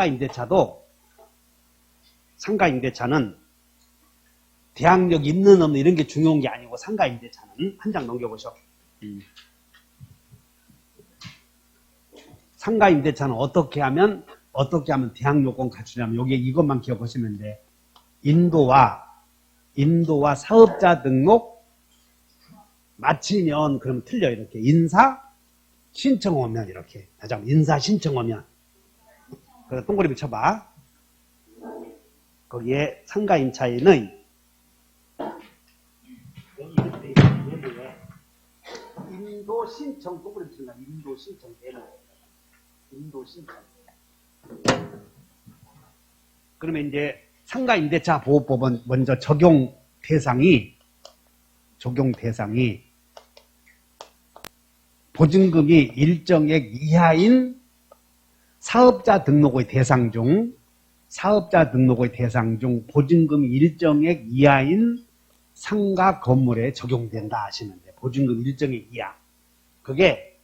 상가 임대차도 상가 임대차는 대항력 있는 없는 이런 게 중요한 게 아니고 상가 임대차는 한 장 넘겨보셔. 음. 상가 임대차는 어떻게 하면 어떻게 하면 대항 요건 갖추냐면 여기에 이것만 기억하시면 돼. 인도와 인도와 사업자 등록 마치면 그럼 틀려 이렇게 인사 신청 오면 이렇게 다시 한번 인사 신청 오면 그래 동그라미 쳐봐. 거기에 이렇게 얘기해. 인도 신청 동그라미 친다. 인도 신청 대로. 인도 신청 그러면 이제 상가 임대차 보호법은 먼저 적용 대상이 적용 대상이 보증금이 일정액 이하인 사업자 등록의 대상 중 사업자 등록의 대상 중 보증금이 일정액 이하인 상가 건물에 적용된다 하시면 돼. 보증금 일정액 이하. 그게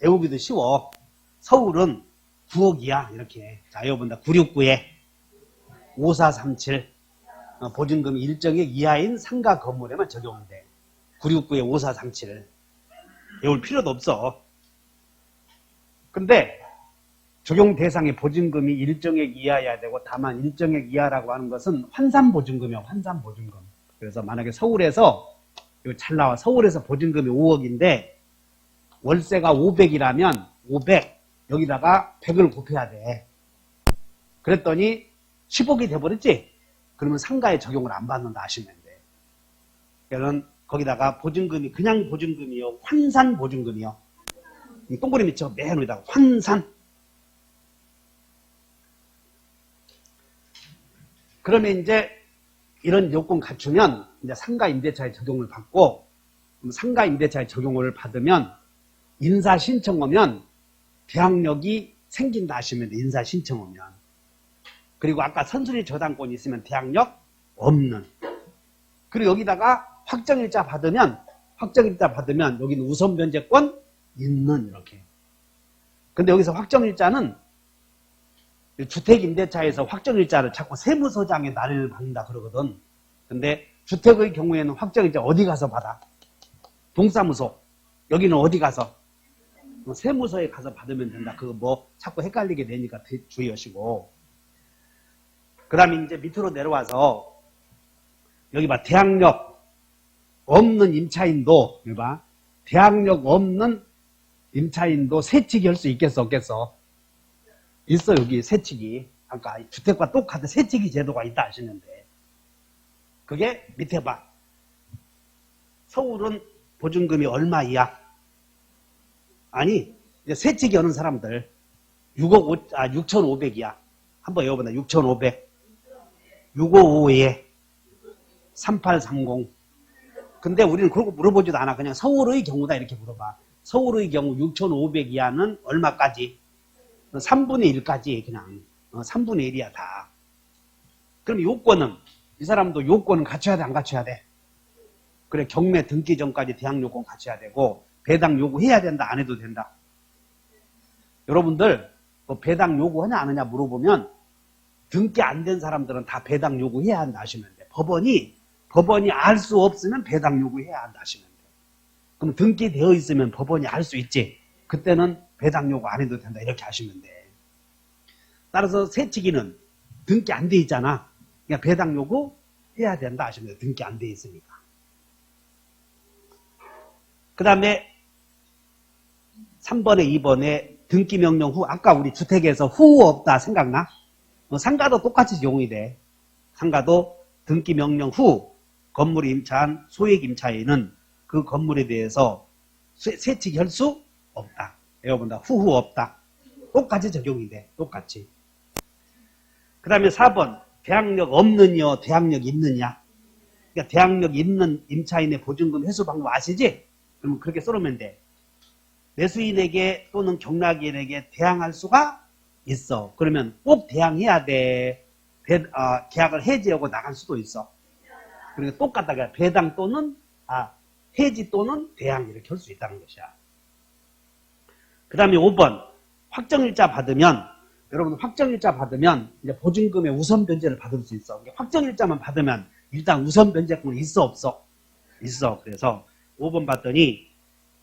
외우기도 쉬워. 서울은 9억 이하 이렇게. 자, 여러분들 969에 5437 어, 보증금 일정액 이하인 상가 건물에만 적용돼. 969에 5437 외울 필요도 없어. 근데 적용 대상의 보증금이 일정액 이하여야 되고 다만 일정액 이하라고 하는 것은 환산 보증금이야. 환산 보증금. 그래서 만약에 서울에서 잘 나와. 서울에서 보증금이 5억인데 월세가 500이라면 500 여기다가 100을 곱해야 돼. 그랬더니 10억이 돼버렸지? 그러면 상가에 적용을 안 받는다 하시면 돼. 그러면 거기다가 보증금이 그냥 보증금이요. 환산 보증금이요. 이 동그라미 쳐맨 위에다가 환산. 그러면 이제 이런 요건 갖추면 이제 상가 임대차에 적용을 받고 상가 임대차에 적용을 받으면 인사 신청 오면 대항력이 생긴다 하시면 돼. 인사 신청 오면. 그리고 아까 선순위 저당권이 있으면 대항력 없는. 그리고 여기다가 확정일자 받으면 확정일자 받으면 여기는 우선 변제권 있는 이렇게. 근데 여기서 확정일자는 주택임대차에서 확정일자를 자꾸 세무서장에 날을 받는다 그러거든. 근데 주택의 경우에는 확정일자 어디 가서 받아? 동사무소. 여기는 어디 가서? 뭐 세무서에 가서 받으면 된다. 그거 뭐 자꾸 헷갈리게 되니까 주의하시고. 그 다음에 이제 밑으로 내려와서 여기 봐. 대항력 없는 임차인도 봐. 대항력 없는 임차인도 세칙이 할 수 있겠어 없겠어? 있어 여기 세칙이. 아까 주택과 똑같은 세칙이 제도가 있다 하시는데 그게 밑에 봐. 서울은 보증금이 얼마 이야? 아니 세칙이 오는 사람들 6억 5, 아 6,500이야. 한번 여러분들 6,500 655에 3830 근데 우리는 그런 거 물어보지도 않아. 그냥 서울의 경우다 이렇게 물어봐. 서울의 경우 6,500 이하는 얼마까지? 3분의 1까지 그냥 어, 3분의 1이야 다. 그럼 요건은 이 사람도 요건은 갖춰야 돼 안 갖춰야 돼? 그래 경매 등기 전까지 대항 요건 갖춰야 되고 배당 요구해야 된다 안 해도 된다. 여러분들 뭐 배당 요구하냐 안 하냐 물어보면 등기 안 된 사람들은 다 배당 요구해야 한다 하시면 돼. 법원이 법원이 알 수 없으면 배당 요구해야 한다 하시면 돼. 그럼 등기되어 있으면 법원이 알 수 있지. 그때는 배당 요구 안 해도 된다 이렇게 하시면 돼. 따라서 세치기는 등기 안 돼 있잖아. 그러니까 배당 요구 해야 된다 하시면 돼. 등기 안 돼 있으니까. 그 다음에 3번에 2번에 등기 명령 후 아까 우리 주택에서 후 없다 생각나? 어, 상가도 똑같이 적용이 돼. 상가도 등기 명령 후 건물이 임차한 소액 임차인은 그 건물에 대해서 세칙이 할수 없다. 여러분다 후후 없다. 똑같이 적용이 돼. 똑같이. 그 다음에 4번 대항력 없느냐 대항력 있느냐 그러니까 대항력 있는 임차인의 보증금 회수 방법 아시지? 그러면 그렇게 써놓으면 돼. 매수인에게 또는 경락인에게 대항할 수가 있어. 그러면 꼭 대항해야 돼. 배, 어, 계약을 해지하고 나갈 수도 있어. 그러니까 똑같다. 배당 또는 아, 해지 또는 대항 이렇게 할 수 있다는 것이야. 그 다음에 5번 확정일자 받으면 여러분 확정일자 받으면 이제 보증금의 우선 변제를 받을 수 있어. 이게 확정일자만 받으면 일단 우선 변제권이 있어 없어? 있어. 그래서 5번 봤더니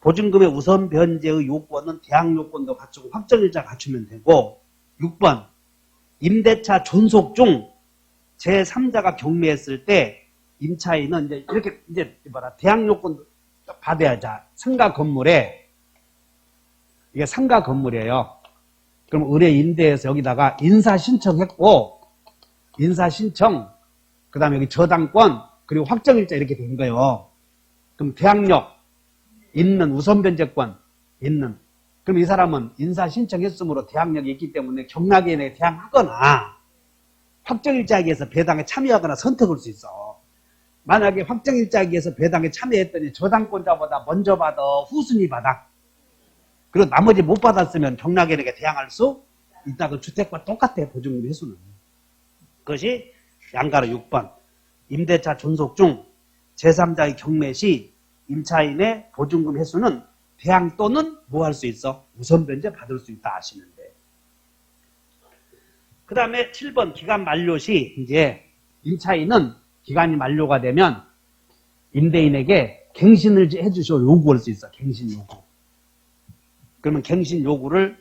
보증금의 우선 변제의 요건은 대항 요건도 갖추고 확정일자 갖추면 되고 6번 임대차 존속 중 제3자가 경매했을 때 임차인은 이제 이렇게 이제 뭐라 대항 요건 받아야 자 상가 건물에 이게 상가 건물이에요. 그럼 의뢰 임대에서 여기다가 인사 신청했고 인사 신청 그 다음에 여기 저당권 그리고 확정일자 이렇게 된 거예요. 그럼 대항력 있는 우선 변제권 있는 그럼 이 사람은 인사 신청했으므로 대항력이 있기 때문에 경락인에 대항하거나 확정일자기에서 배당에 참여하거나 선택할 수 있어. 만약에 확정일자기에서 배당에 참여했더니 저당권자보다 먼저 받아 후순위 받아. 그리고 나머지 못 받았으면 경락인에게 대항할 수 있다. 그 주택과 똑같아 보증금 회수는. 그것이 양가로 6번 임대차 존속 중 제3자의 경매 시 임차인의 보증금 회수는 대항 또는 뭐 할 수 있어? 우선 변제 받을 수 있다 하시면 돼. 그 다음에 7번 기간 만료 시 이제 임차인은 기간이 만료가 되면 임대인에게 갱신을 해주시오 요구할 수 있어. 갱신 요구. 그러면 갱신 요구를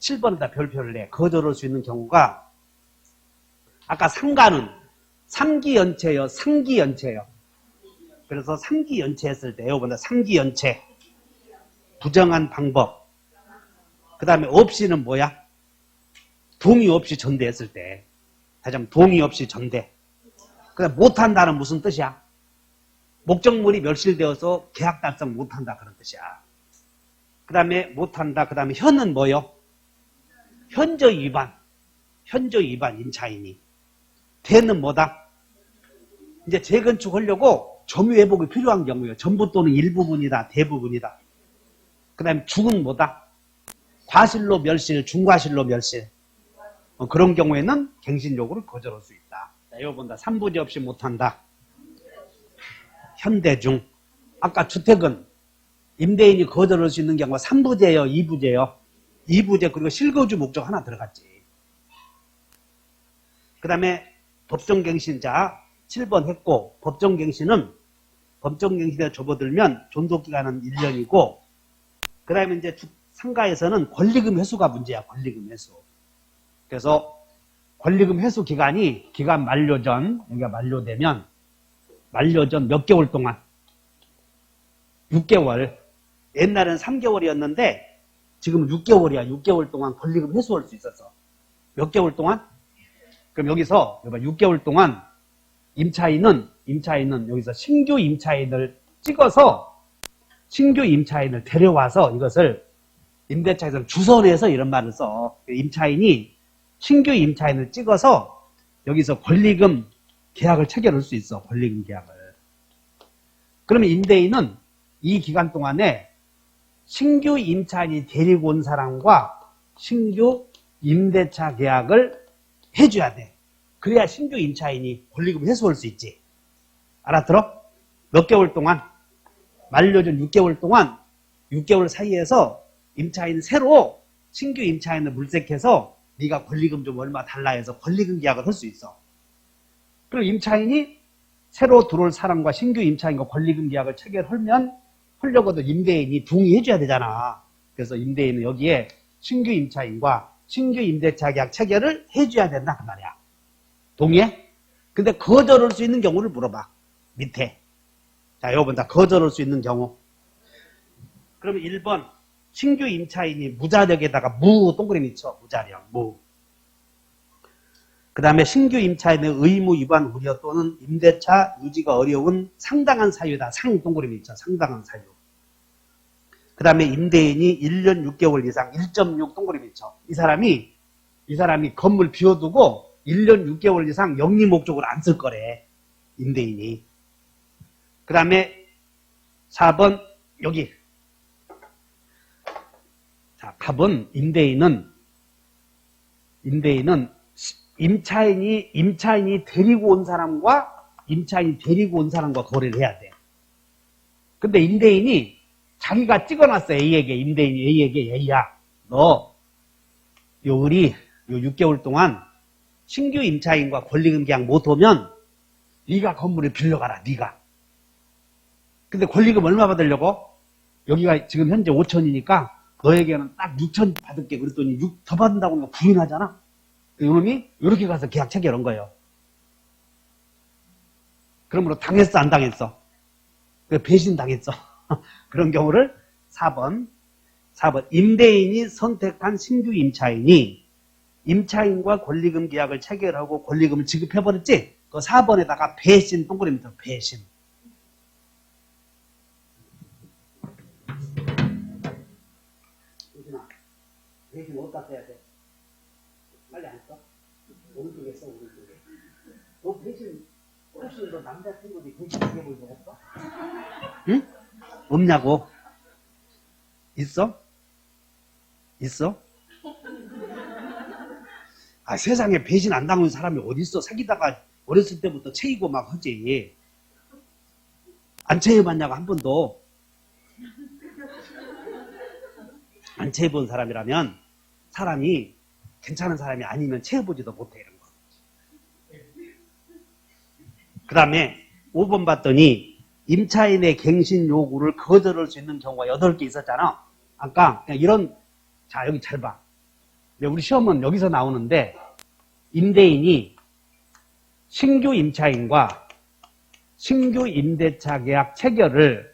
7번에다 별표를 내. 거절할 수 있는 경우가 아까 상가는 3기 연체요, 3기 연체요. 그래서 3기 연체했을 때, 요번에 3기 연체. 부정한 방법. 그 다음에 없이는 뭐야? 동의 없이 전대했을 때. 다시 한번 동의 없이 전대. 그 다음 못한다는 무슨 뜻이야? 목적물이 멸실되어서 계약 달성 못한다 그런 뜻이야. 그 다음에 못한다. 그 다음에 현은 뭐요? 현저 위반. 현저 위반 임차인이. 대는 뭐다? 이제 재건축하려고 점유 회복이 필요한 경우예요. 전부 또는 일부분이다. 대부분이다. 그 다음에 중은 뭐다? 과실로 멸실, 중과실로 멸실. 어, 그런 경우에는 갱신 요구를 거절할 수 있다. 자, 이거 본다. 3부제 없이 못한다. 현대중. 아까 주택은 임대인이 거절할 수 있는 경우가 3부제요, 2부제요. 2부제 그리고 실거주 목적 하나 들어갔지. 그 다음에 법정갱신자 7번 했고 법정갱신은 법정갱신에 접어들면 존속기간은 1년이고 그 다음에 이제 주- 상가에서는 권리금 회수가 문제야 권리금 회수 그래서 권리금 회수 기간이 기간 만료 전 여기가 만료되면 만료 전 몇 개월 동안 6개월 옛날엔 3개월이었는데 지금 6개월이야 6개월 동안 권리금 회수할 수 있었어 몇 개월 동안? 그럼 여기서 여봐 6개월 동안 임차인은 임차인은 여기서 신규 임차인을 찍어서 신규 임차인을 데려와서 이것을 임대차에서 주선해서 이런 말을 써. 임차인이 신규 임차인을 찍어서 여기서 권리금 계약을 체결할 수 있어. 권리금 계약을. 그러면 임대인은 이 기간 동안에 신규 임차인이 데리고 온 사람과 신규 임대차 계약을 해줘야 돼. 그래야 신규 임차인이 권리금 회수할 수 있지. 알아들어? 몇 개월 동안? 만료전 6개월 동안 6개월 사이에서 임차인 새로 신규 임차인을 물색해서 네가 권리금 좀 얼마 달라 해서 권리금 계약을 할 수 있어. 그리고 임차인이 새로 들어올 사람과 신규 임차인과 권리금 계약을 체결하면 하려고도 임대인이 동의해줘야 되잖아. 그래서 임대인은 여기에 신규 임차인과 신규 임대차 계약 체결을 해줘야 된다 그 말이야. 동의해? 근데 거절할 수 있는 경우를 물어봐. 밑에. 자, 요번 다 거절할 수 있는 경우. 그러면 1번 신규 임차인이 무자력에다가 무 동그라미 쳐. 무자력, 무. 그 다음에 신규 인차인의 의무 위반 우려 또는 임대차 유지가 어려운 상당한 사유다. 상 동그라미 쳐. 상당한 사유. 그 다음에 임대인이 1년 6개월 이상 1.6 동그라미 쳐. 이 사람이 이 사람이 건물 비워두고 1년 6개월 이상 영리 목적으로 안 쓸 거래. 임대인이. 그 다음에 4번 여기 자 답은 임대인은 임대인은 시- 임차인이 임차인이 데리고 온 사람과 임차인이 데리고 온 사람과 거래를 해야 돼. 근데 임대인이 자기가 찍어놨어 A에게 임대인이 A에게 A야. 너요 우리 요 6개월 동안 신규 임차인과 권리금 계약 못 오면 네가 건물을 빌려가라 네가. 근데 권리금 얼마 받으려고? 여기가 지금 현재 5천이니까 너에게는 딱 6천 받을게. 그랬더니 6 더 받는다고 하면 부인하잖아. 이놈이 이렇게 가서 계약 체결한 거예요. 그러므로 당했어 안 당했어? 그 배신 당했어 그런 경우를 4번 4번 임대인이 선택한 신규 임차인이 임차인과 권리금 계약을 체결하고 권리금을 지급해버렸지? 그 4번에다가 배신 동그라미부터 배신. 배신 어디다 써야 돼? 빨리 안 써? 오른쪽에 써, 오른쪽에. 너 배신, 혹시 너 남자친구들이 배신 당해본 적 없어? 응? 없냐고? 있어? 있어? 아, 세상에 배신 안 당하는 사람이 어딨어? 사귀다가 어렸을 때부터 체이고 막 하지. 안 체해봤냐고 한 번도. 안 체해본 사람이라면 사람이 괜찮은 사람이 아니면 체해보지도 못해 이런 거. 그 다음에 5번 봤더니 임차인의 갱신 요구를 거절할 수 있는 경우가 8개 있었잖아. 아까 이런 자 여기 잘 봐. 우리 시험은 여기서 나오는데 임대인이 신규 임차인과 신규 임대차 계약 체결을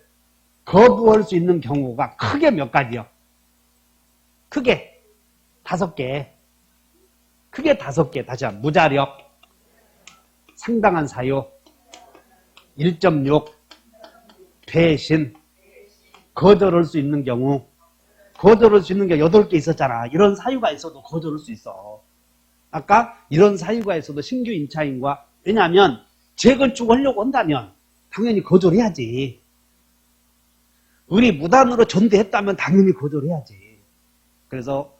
거부할 수 있는 경우가 크게 몇 가지요. 크게 다섯 개. 크게 다섯 개. 다시 한번 무자력, 상당한 사유, 1.6, 배신, 거절할 수 있는 경우, 거절할 수 있는 게 8개 있었잖아. 이런 사유가 있어도 거절할 수 있어. 아까 이런 사유가 있어도 신규 임차인과 왜냐하면 재건축 하려고 한다면 당연히 거절해야지. 우리 무단으로 전대했다면 당연히 거절해야지. 그래서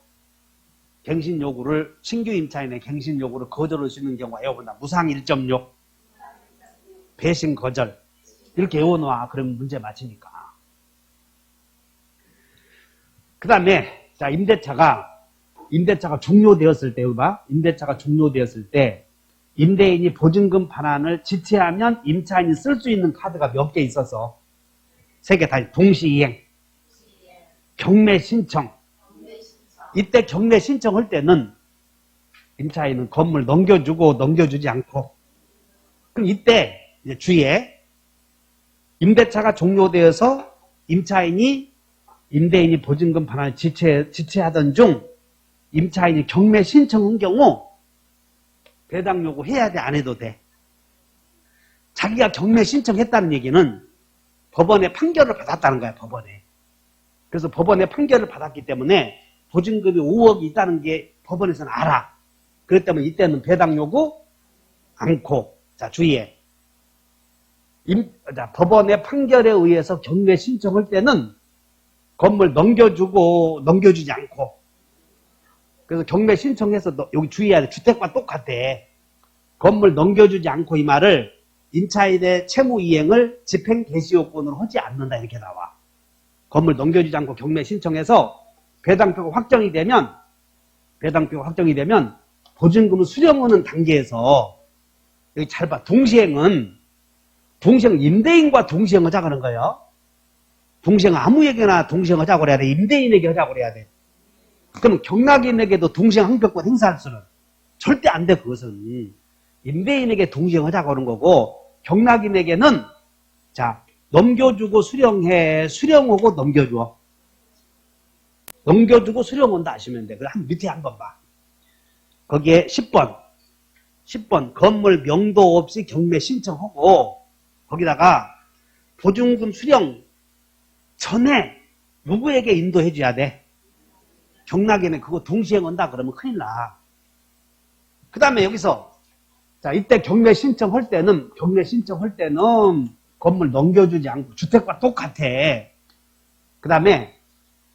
갱신 요구를 신규 임차인의 갱신 요구를 거절할 수 있는 경우가 여보다 무상 1.6 배신 거절 이렇게 외워놔 그러면 문제 맞히니까. 그 다음에 자 임대차가 임대차가 종료되었을 때 봐. 임대차가 종료되었을 때 임대인이 보증금 반환을 지체하면 임차인이 쓸 수 있는 카드가 몇 개 있어서? 세 개 다 동시이행. 경매 신청. 이때 경매 신청할 때는 임차인은 건물 넘겨주고 넘겨주지 않고. 그럼 이때 주의에 임대차가 종료되어서 임차인이 임대인이 보증금 반환을 지체, 지체하던 중 임차인이 경매 신청한 경우 배당 요구 해야 돼, 안 해도 돼? 자기가 경매 신청했다는 얘기는 법원에 판결을 받았다는 거야, 법원에. 그래서 법원에 판결을 받았기 때문에 보증금이 5억이 있다는 게 법원에서는 알아. 때문에 이때는 배당 요구 않고, 자, 주의해. 법원의 판결에 의해서 경매 신청할 때는 건물 넘겨주고 넘겨주지 않고 그래서 경매 신청해서 너- 여기 주의해야 돼. 주택과 똑같아. 건물 넘겨주지 않고 이 말을 임차인의 채무 이행을 집행 개시 요건으로 하지 않는다 이렇게 나와. 건물 넘겨주지 않고 경매 신청해서 배당표가 확정이 되면 배당표가 확정이 되면 보증금을 수령하는 단계에서 여기 잘 봐. 동시행은 동시행 임대인과 동시행하자 그런 거예요. 동시행 아무에게나 동시행하자고 그래야 돼. 임대인에게 하자고 그래야 돼. 그럼 경락인에게도 동시행 항표권 행사할 수는 절대 안 돼, 그것은. 임대인에게 동시행하자고 하는 거고, 경락인에게는, 자, 넘겨주고 수령해, 수령하고 넘겨줘. 넘겨주고 수령한다 하시면 돼. 그럼 한 밑에 한 번 봐. 거기에 10번. 10번. 건물 명도 없이 경매 신청하고, 거기다가 보증금 수령 전에 누구에게 인도해 줘야 돼? 경락에는 그거 동시에 온다 그러면 큰일 나. 그 다음에 여기서 자 이때 경매 신청할 때는 경매 신청할 때는 건물 넘겨주지 않고 주택과 똑같아. 그 다음에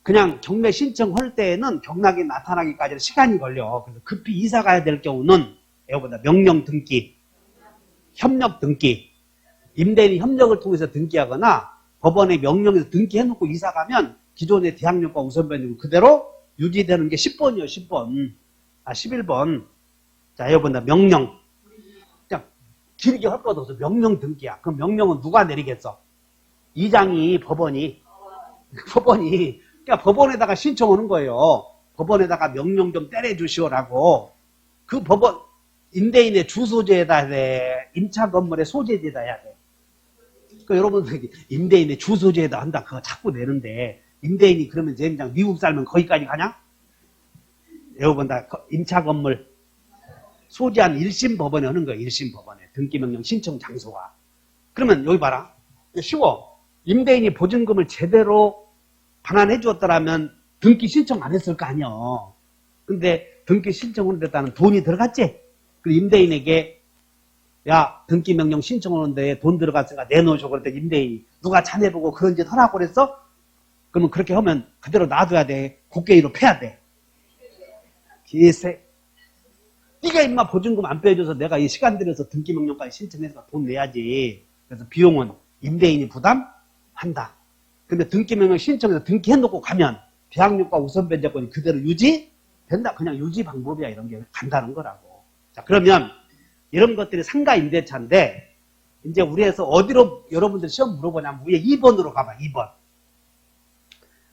그냥 경매 신청할 때에는 경락이 나타나기까지는 시간이 걸려. 그래서 급히 이사 가야 될 경우는 이거보다 명령 등기, 협력 등기, 임대인이 협력을 통해서 등기하거나 법원의 명령에서 등기해놓고 이사 가면 기존의 대항력과 우선변경 그대로 유지되는 게 10번이에요, 10번. 아, 11번. 자, 여러분들 명령. 그냥 길게 할것 없어. 명령 등기야. 그럼 명령은 누가 내리겠어? 이장이 법원이. 법원이. 그러니까 법원에다가 신청하는 거예요. 법원에다가 명령 좀 때려주시오라고. 그 법원, 임대인의 주소지에다 해야 돼. 임차 건물의 소재지에다 해야 돼. 그 여러분들 임대인의 주소지에다 한다. 그거 자꾸 내는데 임대인이 그러면 젠장 미국 살면 거기까지 가냐? 여러분 다 임차 건물 소지한 1심 법원에 하는 거예요. 1심 법원에 등기명령 신청 장소가. 그러면 여기 봐라. 쉬워. 임대인이 보증금을 제대로 반환해 주었더라면 등기 신청 안 했을 거 아니야. 근데 등기 신청을 했다는 돈이 들어갔지? 그 임대인에게 야 등기 명령 신청하는데 돈 들어갔으니까 내놓으셔 그랬더니 임대인이 누가 자네 보고 그런 짓 하라고 그랬어? 그러면 그렇게 하면 그대로 놔둬야 돼. 국계위로 패야 돼. 기세. 네가 임마 보증금 안 빼줘서 내가 이 시간 들여서 등기 명령까지 신청해서 돈 내야지. 그래서 비용은 임대인이 부담한다. 근데 등기 명령 신청해서 등기해놓고 가면 비학력과 우선 변제권이 그대로 유지 된다. 그냥 유지 방법이야 이런 게 간다는 거라고. 자 그러면 이런 것들이 상가 임대차인데 이제 우리에서 어디로 여러분들 시험 물어보냐면 위에 2번으로 가봐 2번.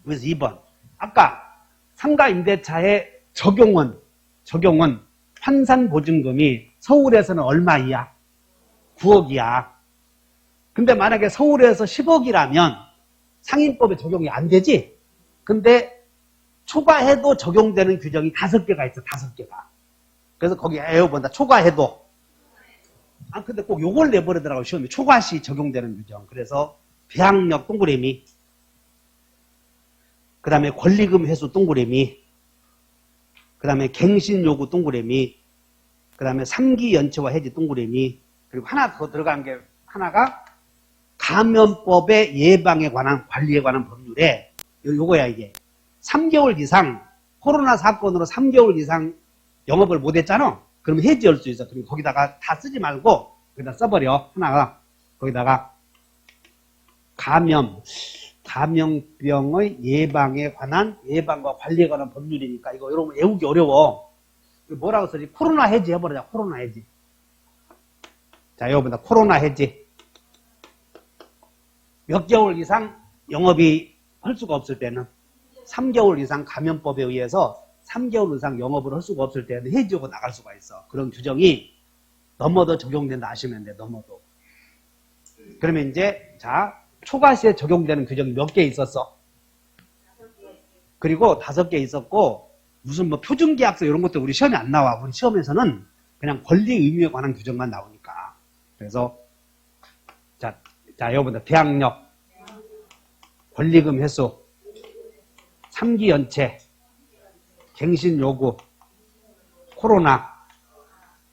그래서 2번. 아까 상가 임대차의 적용은 적용은 환산 보증금이 서울에서는 얼마 이야? 9억이야. 근데 만약에 서울에서 10억이라면 상인법에 적용이 안 되지? 근데 초과해도 적용되는 규정이 다섯 개가 있어, 다섯 개가. 그래서 거기 에어본다. 초과해도. 아, 근데 꼭 요걸 내버리더라고, 시험에. 초과시 적용되는 규정. 그래서 배학력 동그라미. 그 다음에 권리금 회수 동그라미. 그 다음에 갱신 요구 동그라미. 그 다음에 3기 연체와 해지 동그라미. 그리고 하나 더 들어간 게 하나가 감염법의 예방에 관한 관리에 관한 법률에 요- 요거야 이게 3개월 이상 코로나 사건으로 3개월 이상 영업을 못했잖아. 그럼 해지할 수 있어. 그럼 거기다가 다 쓰지 말고 거기다 써버려 하나가 거기다가 감염 감염병의 예방에 관한 예방과 관리에 관한 법률이니까 이거 여러분 외우기 어려워. 뭐라고 쓰지? 코로나 해지 해버리자. 코로나 해지. 자, 여러분들 코로나 해지. 몇 개월 이상 영업이 할 수가 없을 때는 3개월 이상 감염법에 의해서 3개월 이상 영업을 할 수가 없을 때는 해지하고 나갈 수가 있어. 그런 규정이 넘어도 적용된다 하시면 돼. 넘어도. 그러면 이제 자 초과시에 적용되는 규정이 몇 개 있었어? 그리고 다섯 개 있었고 무슨 뭐 표준계약서 이런 것도 우리 시험에 안 나와. 우리 시험에서는 그냥 권리 의무에 관한 규정만 나오니까. 그래서 자, 자 여러분들 대학력, 권리금 회수, 3기 연체, 갱신 요구, 코로나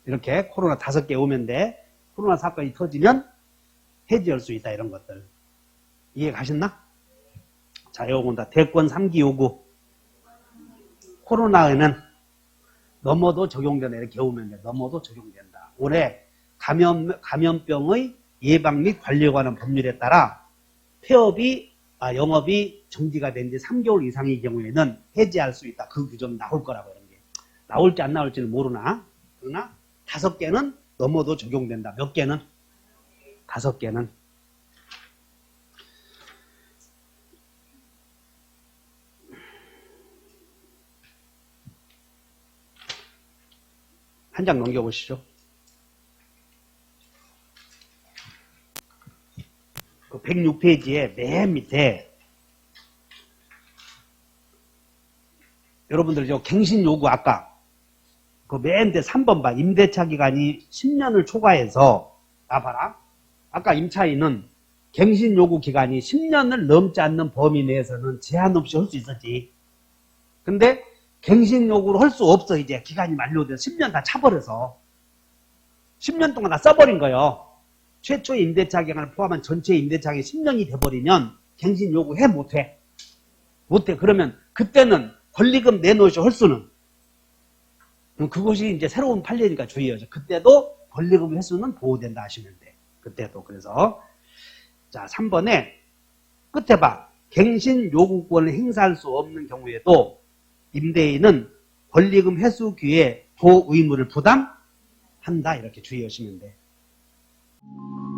이렇게 코로나 다섯 개 오면 돼. 코로나 사건이 터지면 해지할 수 있다 이런 것들 이해 가셨나? 자, 요건 다 대권 3기 요구. 코로나에는 넘어도 적용된다. 이렇게 배우면 돼. 넘어도 적용된다. 올해 감염, 감염병의 예방 및 관리에 관한 법률에 따라 폐업이, 아, 영업이 정지가 된 지 3개월 이상의 경우에는 해지할 수 있다. 그 규정이 나올 거라고 이런 게. 나올지 안 나올지는 모르나? 그러나 다섯 개는 넘어도 적용된다. 몇 개는? 다섯 개는. 한 장 넘겨보시죠. 그 106페이지에 맨 밑에 여러분들 저 갱신 요구 아까 그맨 밑에 3번 봐. 임대차 기간이 10년을 초과해서 아 봐라. 아까 임차인은 갱신 요구 기간이 10년을 넘지 않는 범위 내에서는 제한 없이 할 수 있었지. 근데 갱신 요구를 할 수 없어 이제 기간이 만료돼서 10년 다 차버려서 10년 동안 다 써버린 거예요. 최초 임대차 기간을 포함한 전체 임대차 기간이 10년이 돼버리면 갱신 요구해 못해. 못해. 그러면 그때는 권리금 내놓으셔 할 수는 그럼 그것이 이제 새로운 판례니까 주의하죠. 그때도 권리금 횟수는 보호된다 하시면 돼. 그때도 그래서 자 3번에 끝에 봐. 갱신 요구권을 행사할 수 없는 경우에도 임대인은 권리금 회수 기에 보의무를 부담한다 이렇게 주의하시면 돼. you